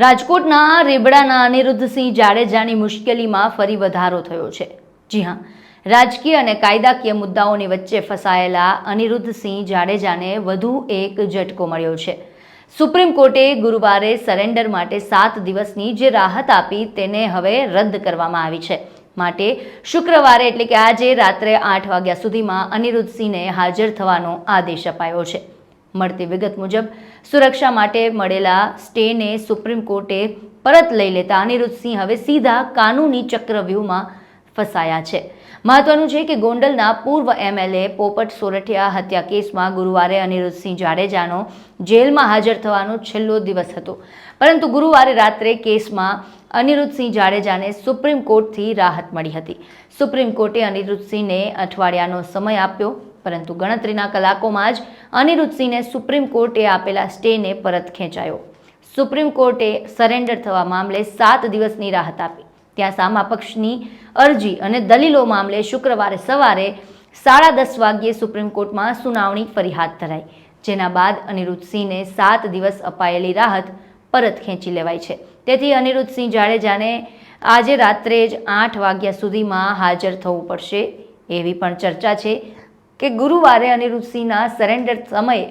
રાજકોટના રેબડાના અનિરુદ્ધસિંહ જાડેજાની મુશ્કેલીમાં ફરી વધારો થયો છે. જી હા, રાજકીય અને કાયદાકીય મુદ્દાઓની વચ્ચે ફસાયેલા અનિરુદ્ધસિંહ જાડેજાને વધુ એક ઝટકો મળ્યો છે. સુપ્રીમ કોર્ટે ગુરુવારે સરેન્ડર માટે સાત દિવસની જે રાહત આપી તેને હવે રદ કરવામાં આવી છે. માટે શુક્રવારે એટલે કે આજે રાત્રે આઠ વાગ્યા સુધીમાં અનિરુદ્ધસિંહને હાજર થવાનો આદેશ અપાયો છે. મળતી વિગત મુજબ, સુરક્ષા માટે મળેલા સ્ટેને સુપ્રીમ કોર્ટે પરત લઈ લેતા અનિરુદ્ધસિંહ હવે સીધા કાનૂની ચક્રવ્યૂહમાં ફસાયા છે. મહત્વનું છે કે ગોંડલના પૂર્વ એમએલએ પોપટ સોરઠિયા હત્યા કેસમાં ગુરુવારે અનિરુદ્ધસિંહ જાડેજાનો જેલમાં હાજર થવાનો છેલ્લો દિવસ હતો. પરંતુ ગુરુવારે રાત્રે કેસમાં અનિરુદ્ધસિંહ જાડેજાને સુપ્રીમ કોર્ટથી રાહત મળી હતી. સુપ્રીમ કોર્ટે અનિરુદ્ધસિંહને અઠવાડિયાનો સમય આપ્યો. પરંતુ ગણતરીના કલાકોમાં જ અનિરુદ્ધસિંહને સુપ્રીમ કોર્ટે આપેલા સ્ટેને પરત ખેંચાયો. સુપ્રીમ કોર્ટે સરેન્ડર થવા મામલે સાત દિવસની રાહત આપી. ત્યાં સામા પક્ષની અરજી અને દલીલો મામલે શુક્રવારે સવારે સાડા દસ વાગ્યે સુપ્રીમ કોર્ટમાં સુનાવણી ફરી હાથ ધરાઈ, જેના બાદ અનિરુદ્ધસિંહને સાત દિવસ અપાયેલી રાહત પરત ખેંચી લેવાઈ છે. તેથી અનિરુદ્ધસિંહ જાડેજાને આજે રાત્રે જ આઠ વાગ્યા સુધીમાં હાજર થવું પડશે એવી પણ ચર્ચા છે. કે ગુરુવારે અનિરુદ્ધસિંહના સરેન્ડર સમયે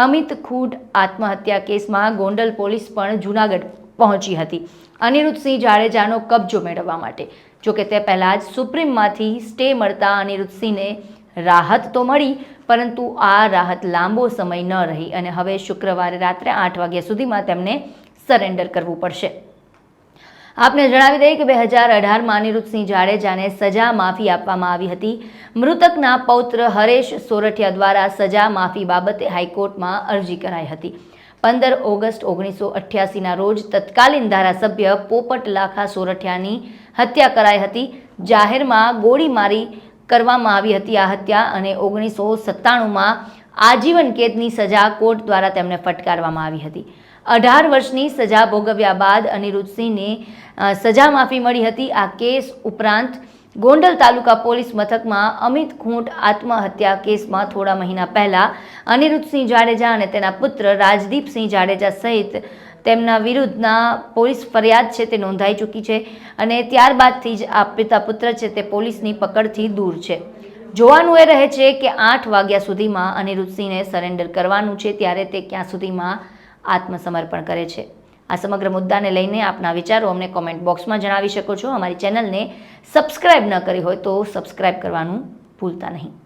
અમિત ખૂટ આત્મહત્યા કેસમાં ગોંડલ પોલીસ પણ જૂનાગઢ પહોંચી હતી. અનિરુદ્ધસિંહ જાડેજાનો કબજો મેળવવા માટે. જોકે તે પહેલાં જ સુપ્રીમમાંથી સ્ટે મળતા અનિરુદ્ધસિંહને રાહત તો મળી, પરંતુ આ રાહત લાંબો સમય ન રહી અને હવે શુક્રવારે રાત્રે આઠ વાગ્યા સુધીમાં તેમને સરેન્ડર કરવું પડશે. આપને જણાવી દઈએ કે બે હજાર અઢારમાં અનિરુદ્ધસિંહ જાડેજાને સજા માફી આપવામાં આવી હતી. મૃતકના પૌત્ર હરેશ સોરઠિયા દ્વારા સજા માફી બાબતે હાઈકોર્ટમાં અરજી કરાઈ હતી. પંદર ઓગસ્ટ ઓગણીસો અઠ્યાસીના રોજ તત્કાલીન ધારાસભ્ય પોપટ લાખા સોરઠિયાની હત્યા કરાઈ હતી. જાહેરમાં ગોળી મારી કરવામાં આવી હતી આ હત્યા અને ઓગણીસો સત્તાણુંમાં આજીવન કેદની સજા કોર્ટ દ્વારા તેમને ફટકારવામાં આવી હતી. અઢાર વર્ષની સજા ભોગવ્યા બાદ અનિરુદ્ધસિંહને સજા માફી મળી હતી. આ કેસ ઉપરાંત ગોંડલ તાલુકા પોલીસ મથકમાં અમિત ખૂંટ આત્મહત્યા કેસમાં થોડા મહિના પહેલા અનિરુદ્ધસિંહ જાડેજા અને તેના પુત્ર રાજદીપસિંહ જાડેજા સહિત તેમના વિરુદ્ધના પોલીસ ફરિયાદ છે તે નોંધાઈ ચૂકી છે અને ત્યારબાદથી જ આ પિતા પુત્ર છે તે પોલીસની પકડથી દૂર છે. જોવાનું એ રહે છે કે આઠ વાગ્યા સુધીમાં અનિરુદ્ધસિંહને સરેન્ડર કરવાનું છે ત્યારે તે ક્યાં સુધીમાં આત્મસમર્પણ કરે છે. આ સમગ્ર મુદ્દાને લઈને આપના વિચારો અમને કોમેન્ટ બોક્સમાં જણાવી શકો છો. અમારી ચેનલને સબસ્ક્રાઇબ ન કરી હોય તો સબસ્ક્રાઇબ કરવાનું ભૂલતા નહીં.